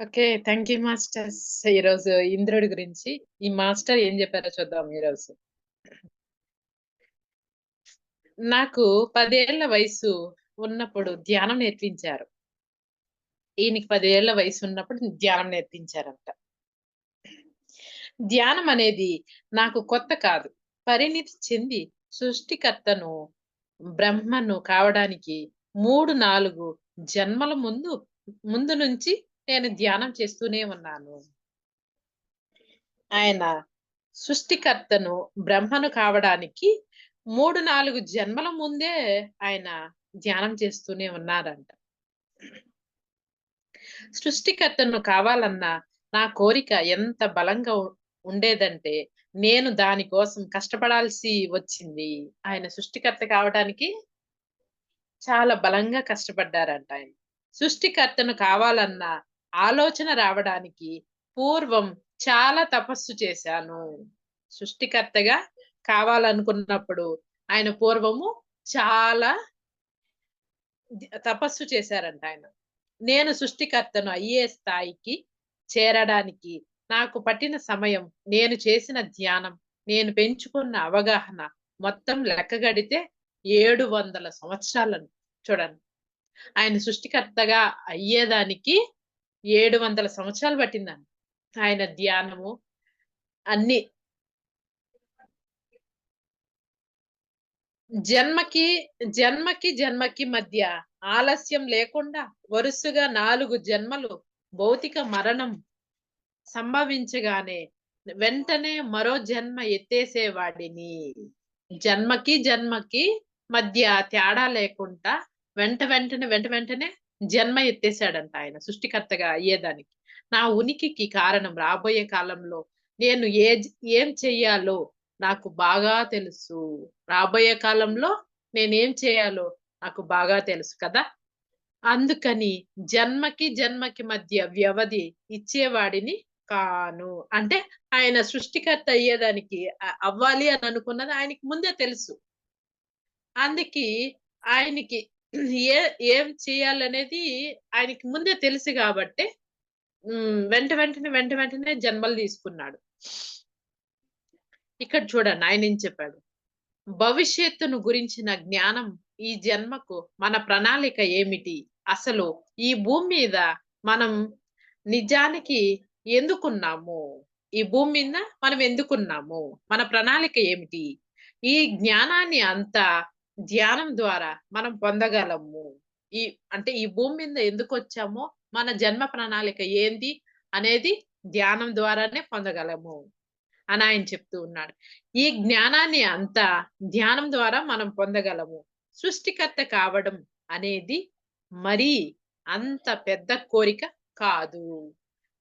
Okay. Thank you masters. ఈరోజు ఇంద్రుడి గురించి ఈ మాస్టర్ ఏం చెప్పారో చూద్దాం ఈరోజు. నాకు 10 ఏళ్ళ వయసు ఉన్నప్పుడు ధ్యానం నేర్పించారు. ఈయనకి 10 ఏళ్ళ వయసు ఉన్నప్పుడు ధ్యానం నేర్పించారంట. ధ్యానం అనేది నాకు కొత్త కాదు. పరిణితి చెంది సృష్టికర్తను, బ్రహ్మను కావడానికి 3, 4 జన్మల ముందు ముందు నుంచి నేను ధ్యానం చేస్తూనే ఉన్నాను. ఆయన సృష్టికర్తను, బ్రహ్మను కావడానికి 3, 4 జన్మల ముందే ఆయన ధ్యానం చేస్తూనే ఉన్నారంట. సృష్టికర్తను కావాలన్న నా కోరిక ఎంత బలంగా ఉండేదంటే, నేను దాని కోసం కష్టపడాల్సి వచ్చింది. ఆయన సృష్టికర్త కావడానికి చాలా బలంగా కష్టపడ్డారంట ఆయన. సృష్టికర్తను కావాలన్న ఆలోచన రావడానికి పూర్వం చాలా తపస్సు చేశాను. సృష్టికర్తగా కావాలనుకున్నప్పుడు ఆయన పూర్వము చాలా తపస్సు చేశారంట ఆయన. నేను సృష్టికర్తను అయ్యే స్థాయికి చేరడానికి నాకు పట్టిన సమయం, నేను చేసిన ధ్యానం, నేను పెంచుకున్న అవగాహన మొత్తం లెక్కగడితే 700 సంవత్సరాలను చూడండి. ఆయన సృష్టికర్తగా అయ్యేదానికి 700 సంవత్సరాలు పట్టిందండి ఆయన ధ్యానము అన్ని జన్మకి, జన్మకి, జన్మకి మధ్య ఆలస్యం లేకుండా వరుసగా నాలుగు జన్మలు భౌతిక మరణం సంభవించగానే వెంటనే మరో జన్మ ఎత్తేసేవాడిని. జన్మకి, జన్మకి మధ్య తేడా లేకుండా వెంట వెంటనే, వెంట వెంటనే జన్మ ఎత్తేసాడంట ఆయన సృష్టికర్తగా అయ్యేదానికి. నా ఉనికికి కారణం రాబోయే కాలంలో నేను ఏజ్ ఏం చెయ్యాలో నాకు బాగా తెలుసు. రాబోయే కాలంలో నేనేం చేయాలో నాకు బాగా తెలుసు కదా! అందుకని జన్మకి, జన్మకి మధ్య వ్యవధి ఇచ్చేవాడిని కాను. అంటే ఆయన సృష్టికర్త అయ్యేదానికి అవ్వాలి అని అనుకున్నది ఆయనకి ముందే తెలుసు. అందుకే ఆయనకి ఏ ఏం చేయాలనేది ఆయనకి ముందే తెలుసు కాబట్టి వెంట వెంటనే, వెంట వెంటనే జన్మలు తీసుకున్నాడు. ఇక్కడ చూడండి ఆయనేం చెప్పాడు. భవిష్యత్తును గురించిన జ్ఞానం ఈ జన్మకు మన ప్రణాళిక ఏమిటి? అసలు ఈ భూమి మీద మనం నిజానికి ఎందుకున్నాము? ఈ భూమి మీద మనం ఎందుకున్నాము? మన ప్రణాళిక ఏమిటి? ఈ జ్ఞానాన్ని అంతా ధ్యానం ద్వారా మనం పొందగలము. ఈ అంటే ఈ భూమి మీద ఎందుకు వచ్చామో మన జన్మ ప్రణాళిక ఏంది అనేది ధ్యానం ద్వారానే పొందగలము. అని ఆయన చెప్తూ ఉన్నాడు. ఈ జ్ఞానాన్ని అంతా ధ్యానం ద్వారా మనం పొందగలము. సృష్టికర్త కావడం అనేది మరీ అంత పెద్ద కోరిక కాదు.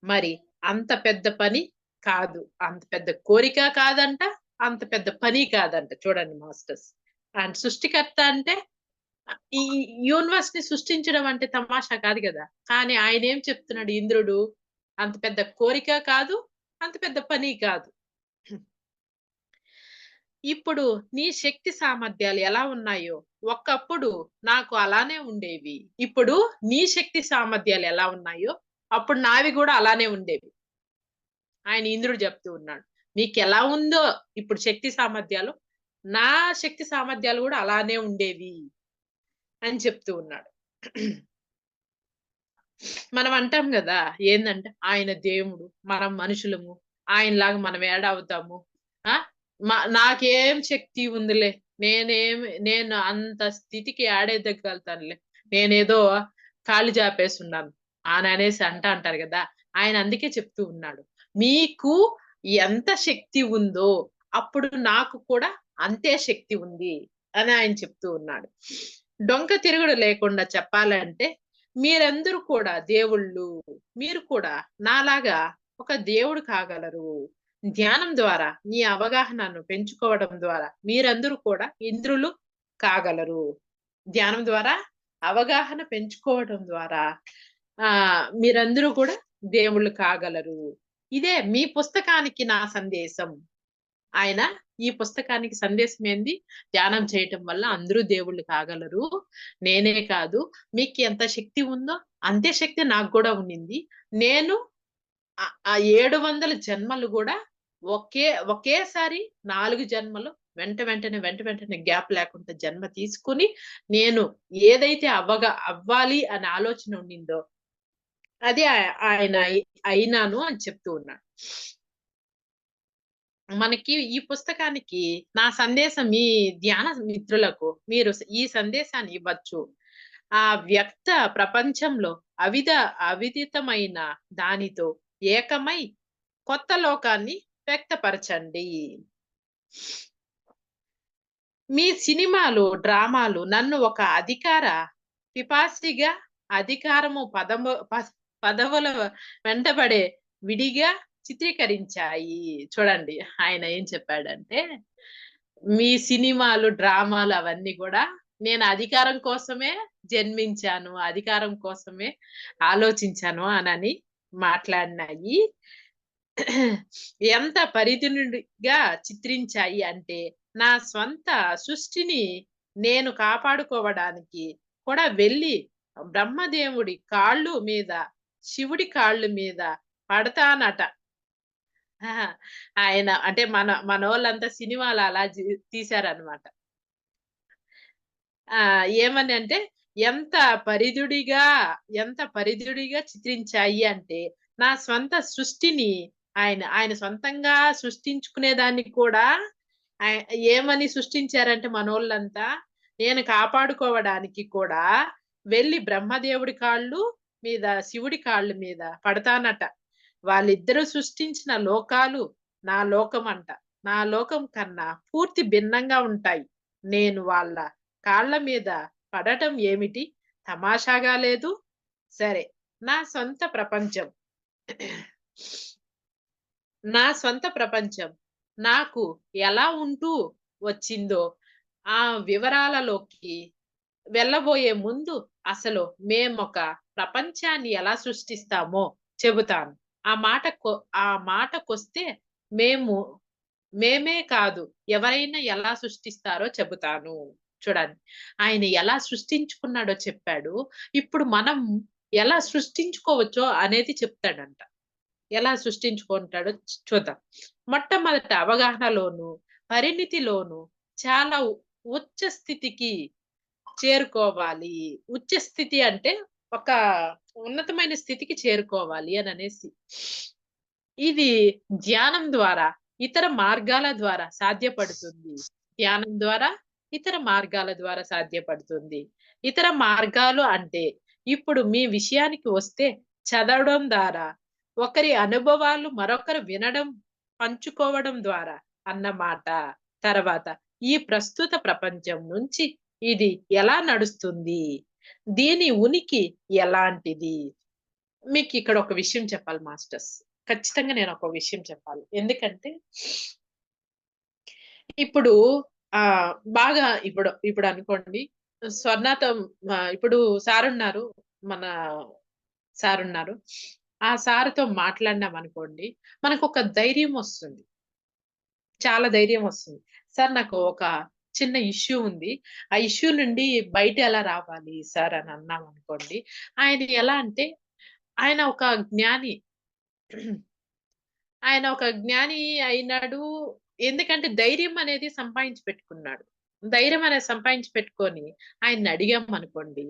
మరి అంత పెద్ద పని కాదు. అంత పెద్ద కోరిక కాదంట. అంత పెద్ద పని కాదంట. చూడండి మాస్టర్స్. అండ్ సృష్టికర్త అంటే ఈ ఈ యూనివర్స్‌ని సృష్టించడం అంటే తమాషా కాదు కదా కానీ ఆయనేం చెప్తున్నాడు ఇంద్రుడు, అంత పెద్ద కోరిక కాదు. అంత పెద్ద పని కాదు. ఇప్పుడు నీ శక్తి సామర్థ్యాలు ఎలా ఉన్నాయో, ఒకప్పుడు నాకు అలానే ఉండేవి. ఇప్పుడు నీ శక్తి సామర్థ్యాలు ఎలా ఉన్నాయో, అప్పుడు నావి కూడా అలానే ఉండేవి. ఆయన ఇంద్రుడు చెప్తూ ఉన్నాడు. మీకు ఎలా ఉందో ఇప్పుడు శక్తి సామర్థ్యాలు, నా శక్తి సామర్థ్యాలు కూడా అలానే ఉండేవి. అని చెప్తూ ఉన్నాడు. మనం అంటాం కదా ఏందంటే ఆయన దేవుడు, మనం మనుషులము. ఆయనలాగా మనం ఏడవుతాము ఆ! మా నాకేం శక్తి ఉందిలే. నేనేం నేను అంత స్థితికి ఏడెదగలుగుతానులే. నేనేదో కాళ్ళు జాపేసున్నాను. అని అనేసి అంట అంటారు కదా ఆయన అందుకే చెప్తూ ఉన్నాడు. మీకు ఎంత శక్తి ఉందో, అప్పుడు నాకు కూడా అంతే శక్తి ఉంది. అని ఆయన చెప్తూ ఉన్నాడు. డొంక తిరుగుడు లేకుండా చెప్పాలంటే మీరందరూ కూడా దేవుళ్ళు. మీరు కూడా నాలాగా ఒక దేవుడు కాగలరు. ధ్యానం ద్వారా మీ అవగాహనను పెంచుకోవడం ద్వారా మీరందరూ కూడా ఇంద్రులు కాగలరు. ధ్యానం ద్వారా అవగాహన పెంచుకోవడం ద్వారా ఆ మీరందరూ కూడా దేవుళ్ళు కాగలరు. ఇదే మీ పుస్తకానికి నా సందేశం. ఆయన ఈ పుస్తకానికి సందేశం ఏంది? ధ్యానం చేయటం వల్ల అందరూ దేవుళ్ళు కాగలరు. నేనే కాదు. మీకు ఎంత శక్తి ఉందో అంతే శక్తి నాకు కూడా ఉండింది. నేను ఆ- ఏడు వందల జన్మలు కూడా ఒకే ఒకేసారి నాలుగు జన్మలు వెంట వెంటనే వెంట వెంటనే గ్యాప్ లేకుండా జన్మ తీసుకుని నేను ఏదైతే అవ్వగా అవ్వాలి అనే ఆలోచన ఉండిందో అది ఆయన అయినాను అని చెప్తూ ఉన్నాడు. మనకి ఈ పుస్తకానికి నా సందేశం మీ ధ్యాన మిత్రులకు మీరు ఈ సందేశాన్ని ఇవ్వచ్చు. ఆ వ్యక్త ప్రపంచంలో అవిధ అవిదితమైన దానితో ఏకమై కొత్త లోకాన్ని వ్యక్తపరచండి. మీ సినిమాలు డ్రామాలు నన్ను ఒక అధికార పిపాసిగా అధికారము పదము ప- పదవుల వెంటబడే విడిగా చిత్రీకరించాయి. చూడండి ఆయన ఏం చెప్పాడంటే మీ సినిమాలు డ్రామాలు అవన్నీ కూడా నేను అధికారం కోసమే జన్మించాను అధికారం కోసమే ఆలోచించాను అనని మాట్లాడినాయి. ఎంత పరిధినుడిగా చిత్రించాయి అంటే నా స్వంత సృష్టిని నేను కాపాడుకోవడానికి కూడా వెళ్ళి బ్రహ్మదేవుడి కాళ్ళు మీద శివుడి కాళ్ళు మీద పడతానట. ఆహా, ఆయన అంటే మన మన వాళ్ళంతా సినిమాలు అలా జీ- తీశారన్నమాట. ఆ! ఏమని అంటే ఎంత పరిధుడిగా ఎంత పరిధుడిగా చిత్రించాయి అంటే నా స్వంత సృష్టిని ఆయన ఆయన సొంతంగా సృష్టించుకునే దాన్ని కూడా ఆయ- ఏమని సృష్టించారంటే మనోళ్ళంతా నేను కాపాడుకోవడానికి కూడా వెళ్ళి బ్రహ్మదేవుడి కాళ్ళు మీద శివుడి కాళ్ళు మీద పడతానట. వాళ్ళిద్దరూ సృష్టించిన లోకాలు నా లోకం అంట నా లోకం కన్నా పూర్తి భిన్నంగా ఉంటాయి. నేను వాళ్ళ కాళ్ళ మీద పడటం ఏమిటి? తమాషాగా లేదు. సరే నా సొంత ప్రపంచం. నా సొంత ప్రపంచం నాకు ఎలా ఉంటూ వచ్చిందో ఆ వివరాలలోకి వెళ్ళబోయే ముందు అసలు మేమొక ప్రపంచాన్ని ఎలా సృష్టిస్తామో చెబుతాను. ఆ మాట కొ- ఆ మాటకొస్తే మేము మేమే కాదు ఎవరైనా ఎలా సృష్టిస్తారో చెబుతాను. చూడండి ఆయన ఎలా సృష్టించుకున్నాడో చెప్పాడు. ఇప్పుడు మనం ఎలా సృష్టించుకోవచ్చో అనేది చెప్తాడంట. ఎలా సృష్టించుకుంటాడో చూద్దాం. మొట్టమొదట అవగాహనలోను పరిణితిలోను చాలా ఉచ్చ స్థితికి చేరుకోవాలి. ఉచ్చ స్థితి అంటే ఒక ఉన్నతమైన స్థితికి చేరుకోవాలి అని అనేసి. ఇది ధ్యానం ద్వారా ఇతర మార్గాల ద్వారా సాధ్యపడుతుంది. ధ్యానం ద్వారా ఇతర మార్గాల ద్వారా సాధ్యపడుతుంది. ఇతర మార్గాలు అంటే ఇప్పుడు మీ విషయానికి వస్తే చదవడం ద్వారా ఒకరి అనుభవాలు మరొకరు వినడం పంచుకోవడం ద్వారా అన్నమాట తర్వాత ఈ ప్రస్తుత ప్రపంచం నుంచి ఇది ఎలా నడుస్తుంది? దీని ఉనికి ఎలాంటిది? మీకు ఇక్కడ ఒక విషయం చెప్పాలి మాస్టర్స్. ఖచ్చితంగా నేను ఒక విషయం చెప్పాలి. ఎందుకంటే ఇప్పుడు ఆ బాగా ఇప్పుడు ఇప్పుడు అనుకోండి స్వర్ణతో ఇప్పుడు సార్ ఉన్నారు మన సార్ ఉన్నారు ఆ సార్తో మాట్లాడినాం అనుకోండి మనకు ఒక ధైర్యం వస్తుంది. చాలా ధైర్యం వస్తుంది. సార్ నాకు ఒక చిన్న ఇష్యూ ఉంది. ఆ ఇష్యూ నుండి బయట ఎలా రావాలి సార్ అని అన్నాం అనుకోండి. ఆయన ఎలా అంటే ఆయన ఒక జ్ఞాని. ఆయన ఒక జ్ఞాని అయినాడు. ఎందుకంటే ధైర్యం అనేది సంపాదించి పెట్టుకున్నాడు. ధైర్యం అనేది సంపాదించి పెట్టుకొని ఆయన్ని అడిగాం అనుకోండి.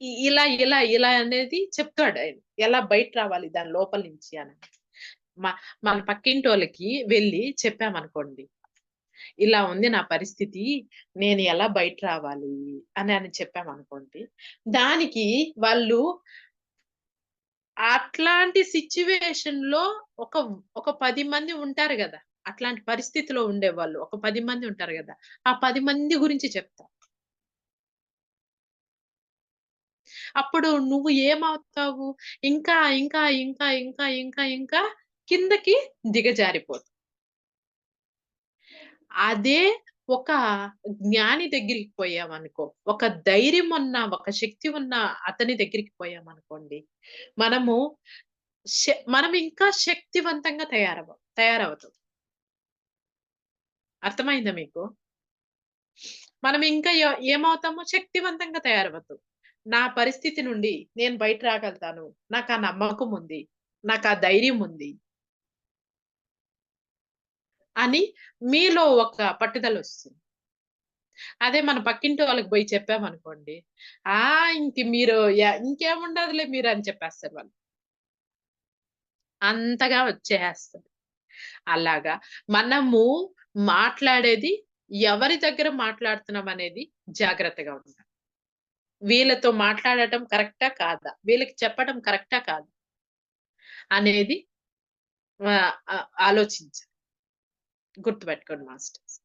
ఇలా ఇలా ఇలా అనేది చెప్తాడు ఆయన. ఎలా బయట రావాలి దాని లోపల నుంచి అని. మా మన పక్కింటి వాళ్ళకి వెళ్ళి చెప్పామనుకోండి. ఇలా ఉంది నా పరిస్థితి నేను ఎలా బయట రావాలి అని అని చెప్పామనుకోండి దానికి వాళ్ళు అట్లాంటి సిచ్యువేషన్లో ఒక ఒక పది మంది ఉంటారు కదా అట్లాంటి పరిస్థితిలో ఉండేవాళ్ళు ఒక పది మంది ఉంటారు కదా ఆ పది మంది గురించి చెప్తా. అప్పుడు నువ్వు ఏమవుతావు? ఇంకా ఇంకా ఇంకా ఇంకా ఇంకా ఇంకా కిందకి దిగజారిపోతావు. అదే ఒక జ్ఞాని దగ్గరికి పోయామనుకో ఒక ధైర్యం ఉన్న ఒక శక్తి ఉన్న అతని దగ్గరికి పోయామనుకోండి మనము శ- మనం ఇంకా శక్తివంతంగా తయారవ తయారవుతాం. అర్థమైందా మీకు? మనం ఇంకా ఏమవుతామో శక్తివంతంగా తయారవుతాం నా పరిస్థితి నుండి నేను బయట రాగలుగుతాను. నాకు ఆ నమ్మకం ఉంది. నాకు ఆ ధైర్యం ఉంది. అని మీలో ఒక పట్టుదల వస్తుంది అదే మన పక్కింటి వాళ్ళకి పోయి చెప్పామనుకోండి ఆ ఇంక మీరు ఇంకేముండదులే మీరు అని చెప్పేస్తారు వాళ్ళు. అంతగా వచ్చేస్తారు అలాగా మనము మాట్లాడేది ఎవరి దగ్గర మాట్లాడుతున్నాం అనేది జాగ్రత్తగా ఉండాలి. వీళ్ళతో మాట్లాడటం కరెక్టా కాదా? వీళ్ళకి చెప్పడం కరెక్టా కాదా? అనేది ఆలోచించాలి. గుర్తుపెట్టుకోండి మాస్టర్స్.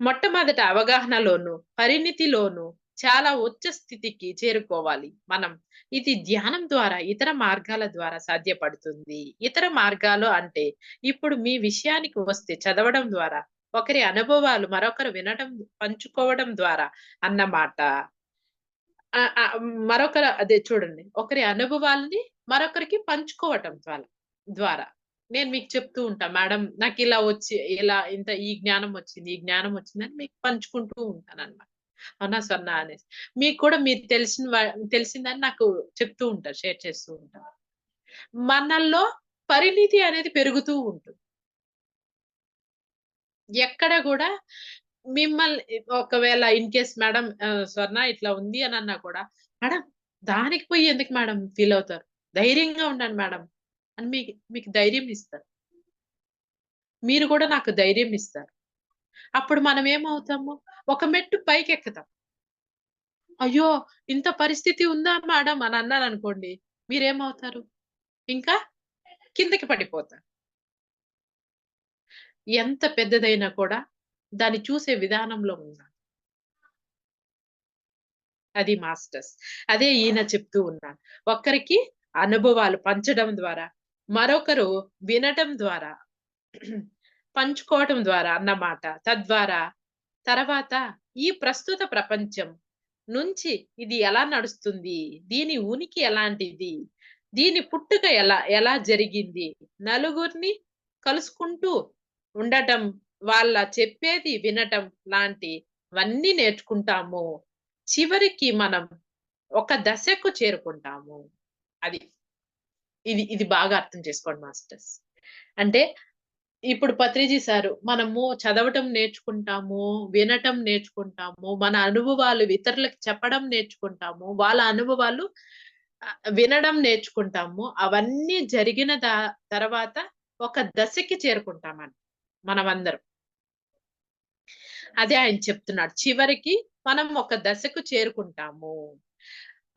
మొట్టమొదట అవగాహనలోను పరిణితిలోను చాలా ఉచ్చ స్థితికి చేరుకోవాలి మనం. ఇది ధ్యానం ద్వారా ఇతర మార్గాల ద్వారా సాధ్యపడుతుంది. ఇతర మార్గాలు అంటే ఇప్పుడు మీ విషయానికి వస్తే చదవడం ద్వారా ఒకరి అనుభవాలు మరొకరు వినడం పంచుకోవడం ద్వారా అన్నమాట. మరొకరు అదే చూడండి ఒకరి అనుభవాల్ని మరొకరికి పంచుకోవటం ద్వారా ద్వారా. నేను మీకు చెప్తూ ఉంటా మేడం నాకు ఇలా వచ్చి ఇలా ఇంత ఈ జ్ఞానం వచ్చింది ఈ జ్ఞానం వచ్చిందని మీకు పంచుకుంటూ ఉంటాను అనమాట అవునా స్వర్ణ అనేసి. మీకు కూడా మీరు తెలిసిన తెలిసిందని నాకు చెప్తూ ఉంటారు షేర్ చేస్తూ ఉంటారు. మనల్లో పరిణితి అనేది పెరుగుతూ ఉంటుంది. ఎక్కడ కూడా మిమ్మల్ని ఒకవేళ ఇన్ కేస్ మేడం స్వర్ణ ఇట్లా ఉంది అని అన్నా కూడా మేడం దానికి పోయి ఎందుకు మేడం ఫీల్ అవుతారు? ధైర్యంగా ఉండండి మేడం. అని మీకు మీకు ధైర్యం ఇస్తారు. మీరు కూడా నాకు ధైర్యం ఇస్తారు. అప్పుడు మనం ఏమవుతాము? ఒక మెట్టు పైకి ఎక్కుతాం అయ్యో! ఇంత పరిస్థితి ఉందా మేడం అని అన్నారు అనుకోండి మీరేమవుతారు? ఇంకా కిందకి పడిపోతారు. ఎంత పెద్దదైనా కూడా దాన్ని చూసే విధానంలో ఉందా అది మాస్టర్స్. అదే ఈయన చెప్తూ ఉన్నాను ఒక్కరికి అనుభవాలు పంచడం ద్వారా మరొకరు వినటం ద్వారా పంచుకోవటం ద్వారా అన్నమాట. తద్వారా తర్వాత ఈ ప్రస్తుత ప్రపంచం నుంచి ఇది ఎలా నడుస్తుంది? దీని ఉనికి ఎలాంటిది? దీని పుట్టుక ఎలా ఎలా జరిగింది? నలుగురిని కలుసుకుంటూ ఉండటం వాళ్ళ చెప్పేది వినటం లాంటివన్నీ నేర్చుకుంటాము. చివరికి మనం ఒక దశకు చేరుకుంటాము. అది. ఇది ఇది బాగా అర్థం చేసుకోండి మాస్టర్స్. అంటే ఇప్పుడు పత్రిజీ సారు మనము చదవటం నేర్చుకుంటాము వినటం నేర్చుకుంటాము మన అనుభవాలు ఇతరులకు చెప్పడం నేర్చుకుంటాము వాళ్ళ అనుభవాలు వినడం నేర్చుకుంటాము అవన్నీ జరిగిన దా- తర్వాత ఒక దశకి చేరుకుంటామని మనమందరం. అదే ఆయన చెప్తున్నాడు చివరికి మనం ఒక దశకు చేరుకుంటాము.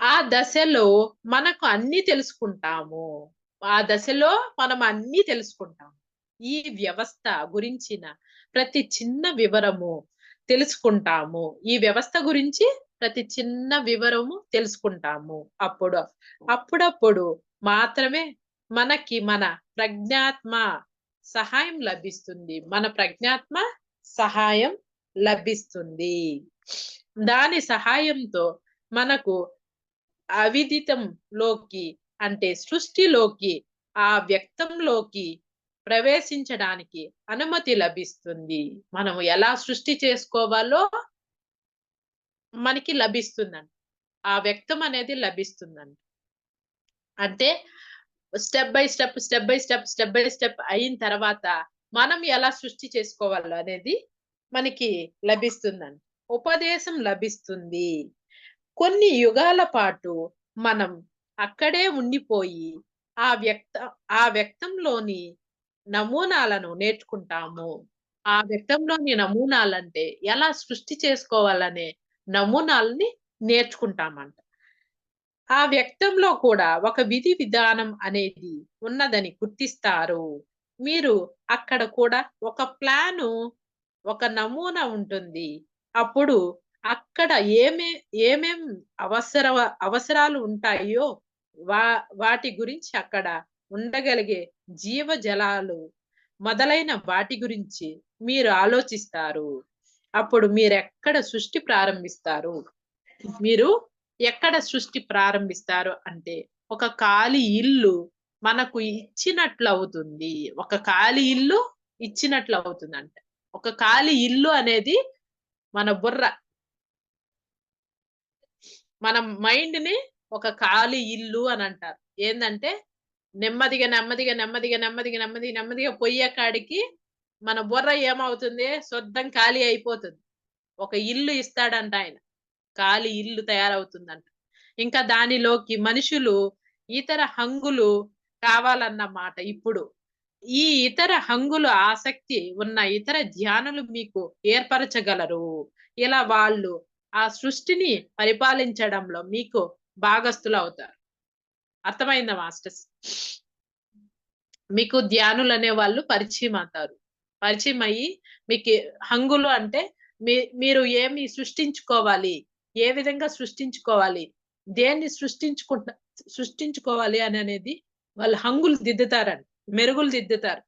ఆ దశలో మనకు అన్ని తెలుసుకుంటాము. ఆ దశలో మనం అన్ని తెలుసుకుంటాము. ఈ వ్యవస్థ గురించిన ప్రతి చిన్న వివరము తెలుసుకుంటాము. ఈ వ్యవస్థ గురించి ప్రతి చిన్న వివరము తెలుసుకుంటాము. అప్పుడు అప్పుడప్పుడు మాత్రమే మనకి మన ప్రజ్ఞాత్మ సహాయం లభిస్తుంది. మన ప్రజ్ఞాత్మ సహాయం లభిస్తుంది. దాని సహాయంతో మనకు అవిదితంలోకి అంటే సృష్టిలోకి ఆ వ్యక్తంలోకి ప్రవేశించడానికి అనుమతి లభిస్తుంది. మనం ఎలా సృష్టి చేసుకోవాలో మనకి లభిస్తుందండి ఆ వ్యక్తం అనేది లభిస్తుందండి అంటే step by step step by step step by step అయిన తర్వాత మనం ఎలా సృష్టి చేసుకోవాలో అనేది మనకి లభిస్తుందండి ఉపదేశం లభిస్తుంది. కొన్ని యుగాల పాటు మనం అక్కడే ఉండిపోయి ఆ వ్యక్త ఆ వ్యక్తంలోని నమూనాలను నేర్చుకుంటాము. ఆ వ్యక్తంలోని నమూనాలంటే ఎలా సృష్టి చేసుకోవాలనే నమూనాలని నేర్చుకుంటామంట. ఆ వ్యక్తంలో కూడా ఒక విధి విధానం అనేది ఉన్నదని గుర్తిస్తారు. మీరు అక్కడ కూడా ఒక ప్లాను ఒక నమూనా ఉంటుంది. అప్పుడు అక్కడ ఏమే ఏమేం అవసర అవసరాలు ఉంటాయో వా వాటి గురించి అక్కడ ఉండగలిగే జీవజలాలు మొదలైన వాటి గురించి మీరు ఆలోచిస్తారు. అప్పుడు మీరు ఎక్కడ సృష్టి ప్రారంభిస్తారు? మీరు ఎక్కడ సృష్టి ప్రారంభిస్తారు అంటే ఒక ఖాళీ ఇల్లు మనకు ఇచ్చినట్లు అవుతుంది ఒక ఖాళీ ఇల్లు ఇచ్చినట్లు అవుతుంది అంట ఒక ఖాళీ ఇల్లు అనేది మన బుర్ర మన మైండ్ని ఒక ఖాళీ ఇల్లు అని అంటారు. ఏంటంటే నెమ్మదిగా నెమ్మదిగా నెమ్మదిగా నెమ్మదిగా నెమ్మదిగా నెమ్మదిగా పొయ్యే కాడికి మన బుర్ర ఏమవుతుంది? శుద్ధం ఖాళీ అయిపోతుంది. ఒక ఇల్లు ఇస్తాడంట ఆయన. ఖాళీ ఇల్లు తయారవుతుందంట. ఇంకా దానిలోకి మనుషులు ఇతర హంగులు కావాలన్నమాట ఇప్పుడు. ఈ ఇతర హంగులు ఆసక్తి ఉన్న ఇతర ధ్యానులు మీకు ఏర్పరచగలరు. ఇలా వాళ్ళు ఆ సృష్టిని పరిపాలించడంలో మీకు భాగస్థులు అవుతారు అర్థమైందా మాస్టర్స్? మీకు ధ్యానులు అనే వాళ్ళు పరిచయం అవుతారు. పరిచయం అయ్యి మీకు హంగులు అంటే మీ మీరు ఏమి సృష్టించుకోవాలి ఏ విధంగా సృష్టించుకోవాలి దేన్ని సృష్టించుకుంటా సృష్టించుకోవాలి అని అనేది వాళ్ళు హంగులు దిద్దుతారండి మెరుగులు దిద్దుతారు.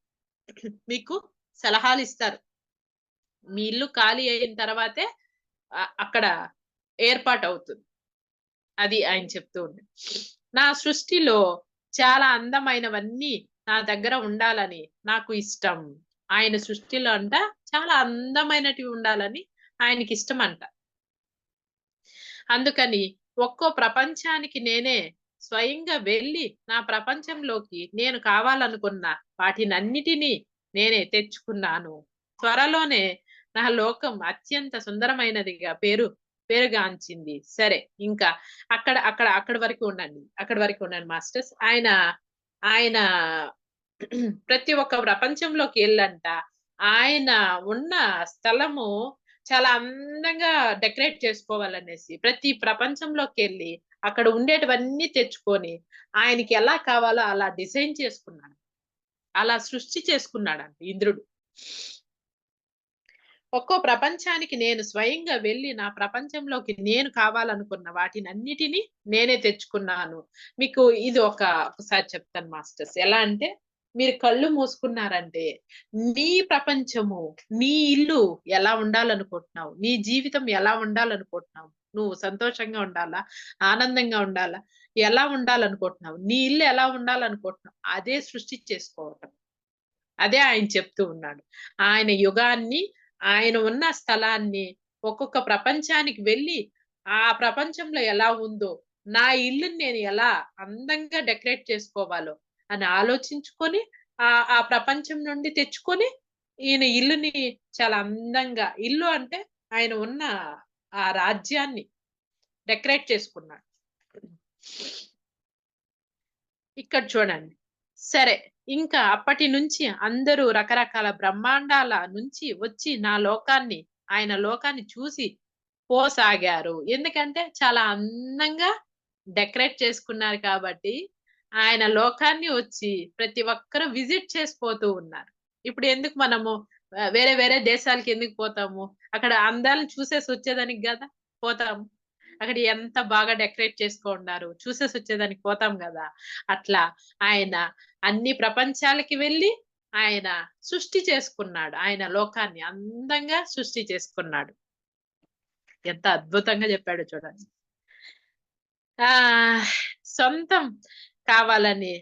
మీకు సలహాలు ఇస్తారు. మీ ఇల్లు ఖాళీ అయిన తర్వాతే అక్కడ ఏర్పాటు అవుతుంది అది ఆయన చెప్తూ ఉండే. నా సృష్టిలో చాలా అందమైనవన్నీ నా దగ్గర ఉండాలని నాకు ఇష్టం. ఆయన సృష్టిలో అంట చాలా అందమైనటివి ఉండాలని ఆయనకి ఇష్టం అంట అందుకని ఒక్కో ప్రపంచానికి నేనే స్వయంగా వెళ్ళి నా ప్రపంచంలోకి నేను కావాలనుకున్న వాటినన్నిటినీ నేనే తెచ్చుకున్నాను. త్వరలోనే నా లోకం అత్యంత సుందరమైనదిగా పేరు పేరుగాంచింది. సరే ఇంకా అక్కడ అక్కడ అక్కడ వరకు ఉండండి. అక్కడ వరకు ఉండండి మాస్టర్స్. ఆయన ఆయన ప్రతి ఒక్క ప్రపంచంలోకి వెళ్ళంట. ఆయన ఉన్న స్థలము చాలా అందంగా డెకరేట్ చేసుకోవాలనేసి ప్రతి ప్రపంచంలోకి వెళ్ళి అక్కడ ఉండేటివన్నీ తెచ్చుకొని ఆయనకి ఎలా కావాలో అలా డిజైన్ చేసుకున్నాడు. అలా సృష్టి చేసుకున్నాడంట ఇంద్రుడు. ఒక్కో ప్రపంచానికి నేను స్వయంగా వెళ్ళి నా ప్రపంచంలోకి నేను కావాలనుకున్న వాటిని అన్నిటినీ నేనే తెచ్చుకున్నాను. మీకు ఇది ఒక ఒకసారి చెప్తాను మాస్టర్స్. ఎలా అంటే మీరు కళ్ళు మూసుకున్నారంటే నీ ప్రపంచము నీ ఇల్లు ఎలా ఉండాలనుకుంటున్నావు నీ జీవితం ఎలా ఉండాలనుకుంటున్నావు నువ్వు సంతోషంగా ఉండాలా ఆనందంగా ఉండాలా ఎలా ఉండాలనుకుంటున్నావు నీ ఇల్లు ఎలా ఉండాలనుకుంటున్నావు అదే సృష్టి చేసుకోవటం. అదే ఆయన చెప్తూ ఉన్నాడు. ఆయన యుగాన్ని ఆయన ఉన్న స్థలాన్ని ఒక్కొక్క ప్రపంచానికి వెళ్ళి ఆ ప్రపంచంలో ఎలా ఉందో నా ఇల్లుని నేను ఎలా అందంగా డెకరేట్ చేసుకోవాలో అని ఆలోచించుకొని ఆ ఆ ప్రపంచం నుండి తెచ్చుకొని ఈయన ఇల్లుని చాలా అందంగా ఇల్లు అంటే ఆయన ఉన్న ఆ రాజ్యాన్ని డెకరేట్ చేసుకున్నాడు. ఇక్కడ చూడండి. సరే ఇంకా అప్పటి నుంచి అందరూ రకరకాల బ్రహ్మాండాల నుంచి వచ్చి నా లోకాన్ని ఆయన లోకాన్ని చూసి పోసాగారు. ఎందుకంటే చాలా అందంగా డెకరేట్ చేసుకున్నారు కాబట్టి ఆయన లోకాన్ని వచ్చి ప్రతి ఒక్కరూ విజిట్ చేసిపోతూ ఉన్నారు. ఇప్పుడు ఎందుకు మనము వేరే వేరే దేశాలకి ఎందుకు పోతాము? అక్కడ అందాలను చూసేసి వచ్చేదానికి కదా పోతాము. అక్కడ ఎంత బాగా డెకరేట్ చేసుకో ఉన్నారు. చూసేసి వచ్చేదానికి పోతాం కదా. అట్లా ఆయన అన్ని ప్రపంచాలకి వెళ్ళి ఆయన సృష్టి చేసుకున్నాడు. ఆయన లోకాన్ని అందంగా సృష్టి చేసుకున్నాడు. ఎంత అద్భుతంగా చెప్పాడు చూడండి. ఆ సొంతం కావాలని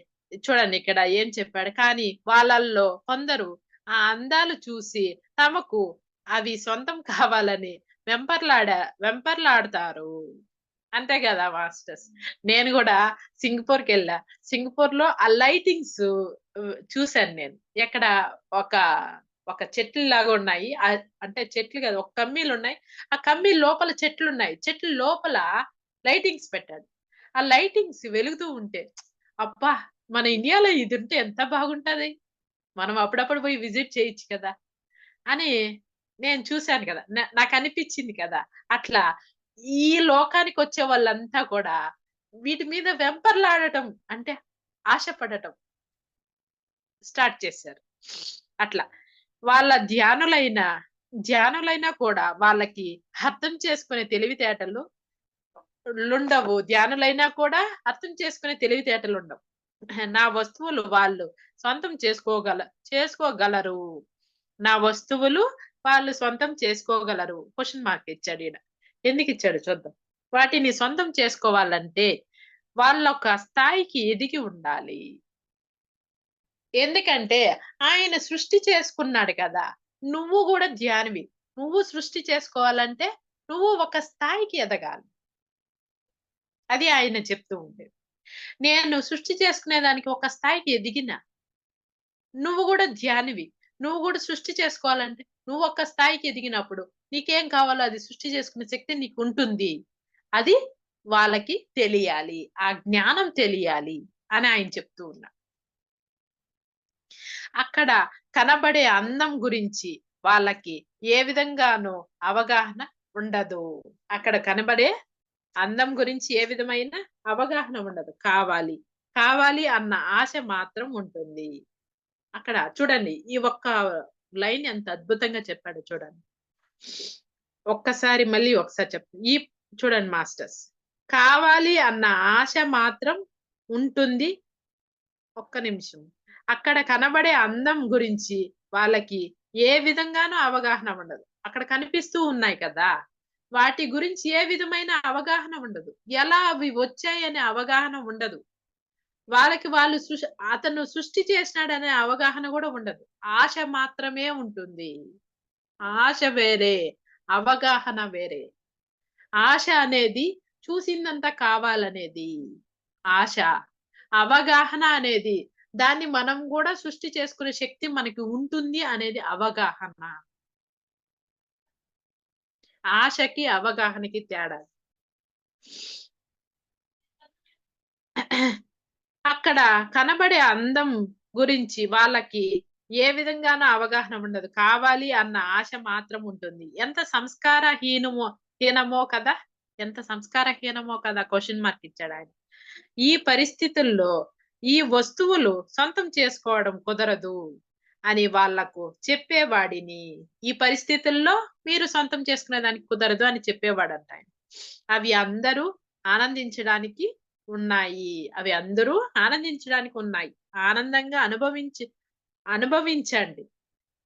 చూడండి ఇక్కడ ఏం చెప్పాడు. కానీ వాళ్ళల్లో కొందరు ఆ అందాలు చూసి తమకు అవి సొంతం కావాలని వెంపర్లాడ వెంపర్లాడతారు. అంతే కదా మాస్టర్స్. నేను కూడా సింగపూర్కి వెళ్ళా సింగపూర్లో ఆ లైటింగ్స్ చూశాను నేను. ఎక్కడ ఒక ఒక చెట్లు లాగా ఉన్నాయి అంటే చెట్లు కదా ఒక కమ్మీలు ఉన్నాయి. ఆ కమ్మీ లోపల చెట్లు ఉన్నాయి చెట్లు లోపల లైటింగ్స్ పెట్టాడు ఆ లైటింగ్స్ వెలుగుతూ ఉంటే అబ్బా! మన ఇండియాలో ఇది ఉంటే ఎంత బాగుంటది. మనం అప్పుడప్పుడు పోయి విజిట్ చేయొచ్చు కదా. అని నేను చూశాను కదా. నా- నాకు అనిపించింది కదా. అట్లా ఈ లోకానికి వచ్చే వాళ్ళంతా కూడా వీటి మీద వెంపర్లాడటం అంటే ఆశపడటం స్టార్ట్ చేశారు. అట్లా వాళ్ళ ధ్యానులైన ధ్యానులైనా కూడా వాళ్ళకి అర్థం చేసుకునే తెలివితేటలు ఉండవు ధ్యానులైనా కూడా అర్థం చేసుకునే తెలివితేటలు ఉండవు. నా వస్తువులు వాళ్ళు సొంతం చేసుకోగల చేసుకోగలరు. నా వస్తువులు వాళ్ళు సొంతం చేసుకోగలరు? క్వశ్చన్ మార్క్ ఇచ్చాడు ఈయన. ఎందుకు ఇచ్చాడు చూద్దాం. వాటిని సొంతం చేసుకోవాలంటే వాళ్ళ ఒక స్థాయికి ఎదిగి ఉండాలి. ఎందుకంటే ఆయన సృష్టి చేసుకున్నాడు కదా. నువ్వు కూడా ధ్యానివి. నువ్వు సృష్టి చేసుకోవాలంటే నువ్వు ఒక స్థాయికి ఎదగాలి. అది ఆయన చెప్తూ ఉండేది. నేను సృష్టి చేసుకునే దానికి ఒక స్థాయికి ఎదిగిన నువ్వు కూడా ధ్యానివి. నువ్వు కూడా సృష్టి చేసుకోవాలంటే నువ్వు ఒక్క స్థాయికి ఎదిగినప్పుడు నీకేం కావాలో అది సృష్టి చేసుకునే శక్తి నీకు ఉంటుంది అది వాళ్ళకి తెలియాలి. ఆ జ్ఞానం తెలియాలి అని ఆయన చెప్తూ ఉన్నా అక్కడ కనబడే అందం గురించి వాళ్ళకి ఏ విధంగానూ అవగాహన ఉండదు. అక్కడ కనబడే అందం గురించి ఏ విధమైన అవగాహన ఉండదు. కావాలి. కావాలి అన్న ఆశ మాత్రం ఉంటుంది. అక్కడ చూడండి ఈ ఒక్క లైన్ ఎంత అద్భుతంగా చెప్పాడు చూడండి. ఒక్కసారి మళ్ళీ ఒకసారి చెప్పు ఈ చూడండి మాస్టర్స్. కావాలి అన్న ఆశ మాత్రం ఉంటుంది ఒక్క నిమిషం. అక్కడ కనబడే అందం గురించి వాళ్ళకి ఏ విధంగానూ అవగాహన ఉండదు. అక్కడ కనిపిస్తూ ఉన్నాయి కదా వాటి గురించి ఏ విధమైన అవగాహన ఉండదు. ఎలా అవి వచ్చాయనే అవగాహన ఉండదు. వాళ్ళకి వాళ్ళు సృష్ అతను సృష్టి చేసినాడనే అవగాహన కూడా ఉండదు. ఆశ మాత్రమే ఉంటుంది. ఆశ వేరే అవగాహన వేరే. ఆశ అనేది చూసిందంత కావాలనేది. ఆశ అవగాహన అనేది దాన్ని మనం కూడా సృష్టి చేసుకునే శక్తి మనకి ఉంటుంది అనేది అవగాహన. ఆశకి అవగాహనకి తేడా. అక్కడ కనబడే అందం గురించి వాళ్ళకి ఏ విధంగానూ అవగాహన ఉండదు. కావాలి అన్న ఆశ మాత్రం ఉంటుంది. ఎంత సంస్కారహీనమో హీనమో కదా? ఎంత సంస్కారహీనమో కదా? క్వశ్చన్ మార్క్ ఇచ్చాడు ఆయన. ఈ పరిస్థితుల్లో ఈ వస్తువులు సొంతం చేసుకోవడం కుదరదు అని వాళ్ళకు చెప్పేవాడిని. ఈ పరిస్థితుల్లో మీరు సొంతం చేసుకునే దానికి కుదరదు అని చెప్పేవాడంట ఆయన. అవి అందరూ ఆనందించడానికి ఉన్నాయి. అవి అందరూ ఆనందించడానికి ఉన్నాయి. ఆనందంగా అనుభవించి అనుభవించండి.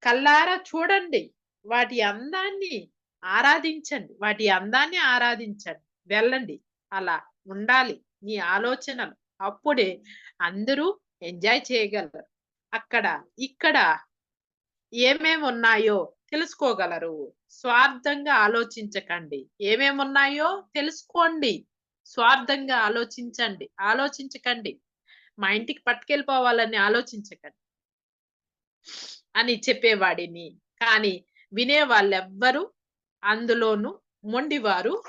కల్లారా చూడండి. వాటి అందాన్ని ఆరాధించండి. వాటి అందాన్ని ఆరాధించండి. వెళ్ళండి. అలా ఉండాలి. మీ ఆలోచనలు అప్పుడే అందరూ ఎంజాయ్ చేయగలరు. అక్కడ ఇక్కడ ఏమేమి ఉన్నాయో తెలుసుకోగలరు. స్వార్థంగా ఆలోచించకండి. ఏమేమి ఉన్నాయో తెలుసుకోండి. స్వార్థంగా ఆలోచించండి. ఆలోచించకండి. మా ఇంటికి పట్టుకెళ్ళిపోవాలని ఆలోచించకండి. అని చెప్పేవాడిని. కానీ వినే వాళ్ళెవ్వరూ అందులోను మొండివారు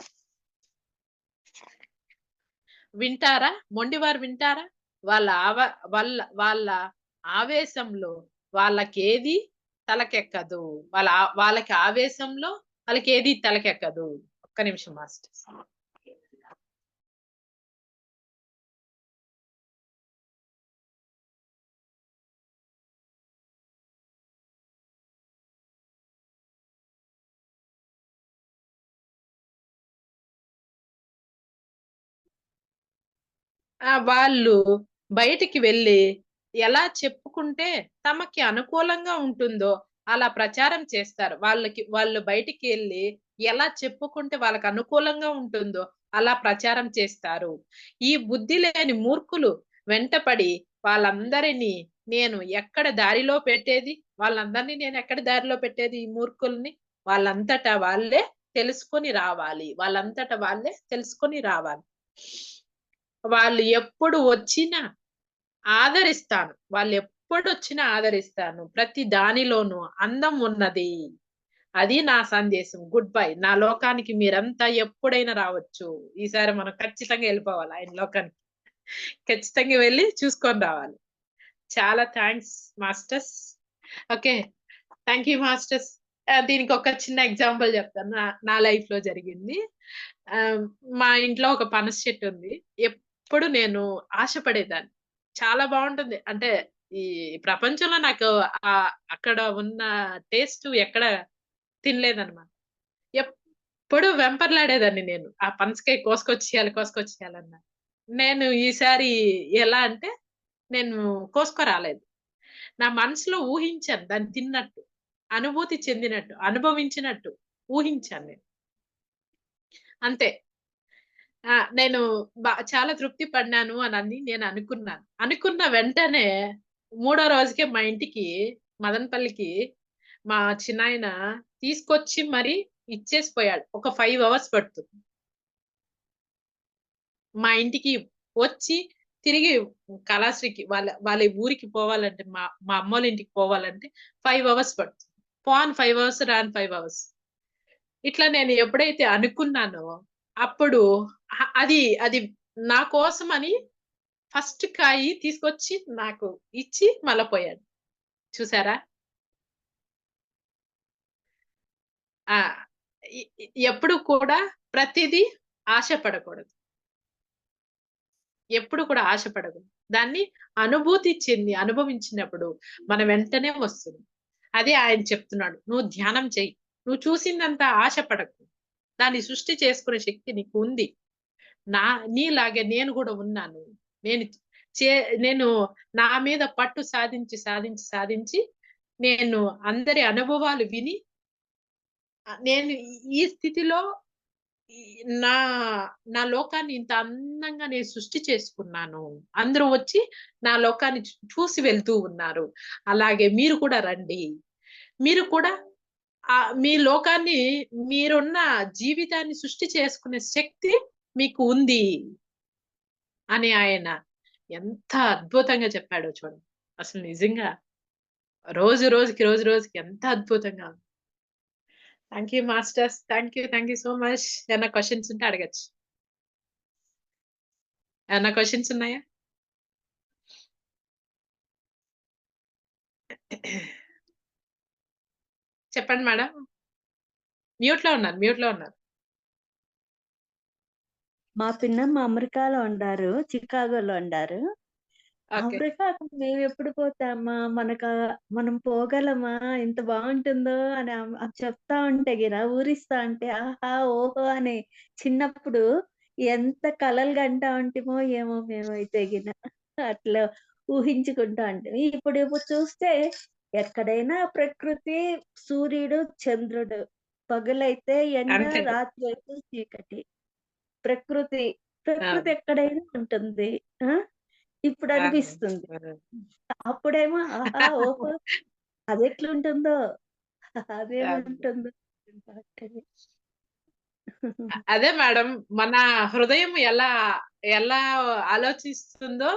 వింటారా? మొండివారు వింటారా? వాళ్ళ ఆవ వాళ్ళ వాళ్ళ ఆవేశంలో వాళ్ళకేది తలకెక్కదు. వాళ్ళ వాళ్ళకి ఆవేశంలో వాళ్ళకి ఏది తలకెక్కదు. ఒక్క నిమిషం మాస్టర్ వాళ్ళు బయటికి వెళ్ళి ఎలా చెప్పుకుంటే తమకి అనుకూలంగా ఉంటుందో అలా ప్రచారం చేస్తారు. వాళ్ళకి వాళ్ళు బయటికి వెళ్ళి ఎలా చెప్పుకుంటే వాళ్ళకి అనుకూలంగా ఉంటుందో అలా ప్రచారం చేస్తారు. ఈ బుద్ధి లేని మూర్ఖులు వెంటపడి వాళ్ళందరినీ నేను ఎక్కడ దారిలో పెట్టేది? వాళ్ళందరినీ నేను ఎక్కడ దారిలో పెట్టేది ఈ మూర్ఖుల్ని? వాళ్ళంతటా వాళ్ళే తెలుసుకొని రావాలి. వాళ్ళంతటా వాళ్ళే తెలుసుకొని రావాలి. వాళ్ళు ఎప్పుడు వచ్చినా ఆదరిస్తాను. వాళ్ళు ఎప్పుడు వచ్చినా ఆదరిస్తాను. ప్రతి దానిలోనూ అందం ఉన్నది. అది నా సందేశం. గుడ్ బై నా లోకానికి మీరంతా ఎప్పుడైనా రావచ్చు. ఈసారి మనం ఖచ్చితంగా వెళ్ళిపోవాలి. ఆయన లోకానికి. ఖచ్చితంగా వెళ్ళి చూసుకొని రావాలి. చాలా thanks masters okay thank you masters దీనికి ఒక చిన్న ఎగ్జాంపుల్ చెప్తాను. నా లైఫ్లో జరిగింది. మా ఇంట్లో ఒక పనస చెట్టు ఉంది. ఎప్పుడు నేను ఆశపడేదాన్ని. చాలా బాగుంటుంది. అంటే ఈ ప్రపంచంలో నాకు ఆ అక్కడ ఉన్న టేస్ట్ ఎక్కడ తినలేదన్నమాట. ఎప్పుడు వెంపర్లాడేదాన్ని నేను. ఆ పనసకాయ కోసుకొచ్చేయాలి కోసుకొచ్చేయాలన్న నేను ఈసారి ఎలా అంటే నేను కోసుకురాలేదు. నా మనసులో ఊహించాను దాన్ని తిన్నట్టు అనుభూతి చెందినట్టు అనుభవించినట్టు ఊహించాను నేను. అంతే. నేను చాలా తృప్తి పడినాను అని నేను అనుకున్నాను. అనుకున్న వెంటనే మూడో రోజుకే మా ఇంటికి మదనపల్లికి మా చిన్నాయన తీసుకొచ్చి మరి ఇచ్చేసి పోయాడు ఒక ఫైవ్ అవర్స్ పడుతుంది. మా ఇంటికి వచ్చి తిరిగి కళాశ్రీకి వాళ్ళ వాళ్ళ ఊరికి పోవాలంటే మా మా అమ్మోళ్ళ ఇంటికి పోవాలంటే ఫైవ్ అవర్స్ పడుతుంది. పోన్ ఫైవ్ అవర్స్ రాన్ ఫైవ్ అవర్స్ ఇట్లా నేను ఎప్పుడైతే అనుకున్నానో అప్పుడు అది అది నా కోసం అని ఫస్ట్ కాయి తీసుకొచ్చి నాకు ఇచ్చి మళ్ళా పోయాడు. చూసారా? ఆ ఎప్పుడు కూడా ప్రతిదీ ఆశపడకూడదు. ఎప్పుడు కూడా ఆశపడకూడదు. దాన్ని అనుభూతి చెంది అనుభవించినప్పుడు మన వెంటనే వస్తుంది. అదే ఆయన చెప్తున్నాడు నువ్వు ధ్యానం చెయ్యి. నువ్వు చూసిందంతా ఆశపడకు. దాన్ని సృష్టి చేసుకునే శక్తి నీకు ఉంది నా నీలాగే నేను కూడా ఉన్నాను. నేను చే నేను నా మీద పట్టు సాధించి సాధించి సాధించి నేను అందరి అనుభవాలు విని నేను ఈ- స్థితిలో నా నా లోకాన్ని ఇంత అందంగా నేను సృష్టి చేసుకున్నాను. అందరూ వచ్చి నా లోకాన్ని చూసి వెళ్తూ ఉన్నారు. అలాగే మీరు కూడా రండి. మీరు కూడా మీ లోకాన్ని మీరున్న జీవితాన్ని సృష్టి చేసుకునే శక్తి మీకు ఉంది అని ఆయన ఎంత అద్భుతంగా చెప్పాడో చూడండి. అసలు నిజంగా రోజు రోజుకి రోజు రోజుకి ఎంత అద్భుతంగా ఉంది. Thank you masters thank you thank you so much ఏమైనా క్వశ్చన్స్ ఉంటే అడగచ్చు. ఏమైనా క్వశ్చన్స్ ఉన్నాయా? చెప్పండి మేడం. మ్యూట్లో ఉన్నారు మ్యూట్లో ఉన్నారు. మా పిన్నమ్మ అమెరికాలో ఉండారు చికాగోలో ఉండారు. అమెరికాకు మేము ఎప్పుడు పోతామా? మనకు మనం పోగలమా? ఎంత బాగుంటుందో అని చెప్తా ఉంటే గిన ఊరిస్తా ఉంటే ఆహా ఓహో అని చిన్నప్పుడు ఎంత కలలు కంటా ఉంటామో ఏమో మేమైతే గిన అట్లా ఊహించుకుంటా ఉంటాం ఇప్పుడు ఇప్పుడు చూస్తే ఎక్కడైనా ప్రకృతి సూర్యుడు చంద్రుడు. పగలైతే ఎండ రాత్రి అయితే చీకటి. ప్రకృతి ప్రకృతి ఎక్కడైనా ఉంటుంది. ఇప్పుడు అనిపిస్తుంది. అప్పుడేమో ఆహా ఓహో అది ఎట్లుంటుందో అదేముంటుందో అదే మేడం మన హృదయం ఎలా ఎలా ఆలోచిస్తుందో.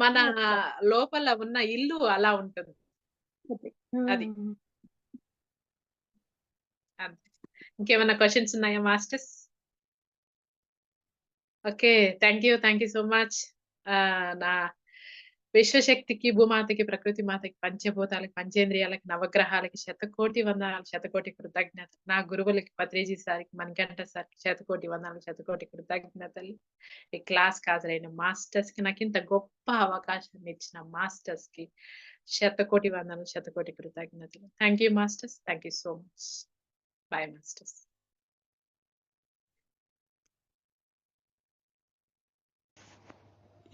మన లోపల ఉన్న ఇల్లు అలా ఉంటుంది. అది. ఇంకేమైనా క్వశ్చన్స్ ఉన్నాయా masters okay thank you thank you so much నా విశ్వశక్తికి భూమాతకి ప్రకృతి మాతకి పంచభూతాలకి పంచేంద్రియాలకి నవగ్రహాలకి శతకోటి వందనాలు శతకోటి కృతజ్ఞత. నా గురువులకి పత్రేజీ సార్కి మణికంఠ సార్కి శతకోటి వందనాలు శతకోటి కృతజ్ఞతలు. ఈ క్లాస్ హాజరైన మాస్టర్స్కి నాకు ఇంత గొప్ప అవకాశాన్ని ఇచ్చిన మాస్టర్స్కి శతకోటి వందనాలు శతకోటి కృతజ్ఞతలు. Thank you masters thank you so much. Bye masters.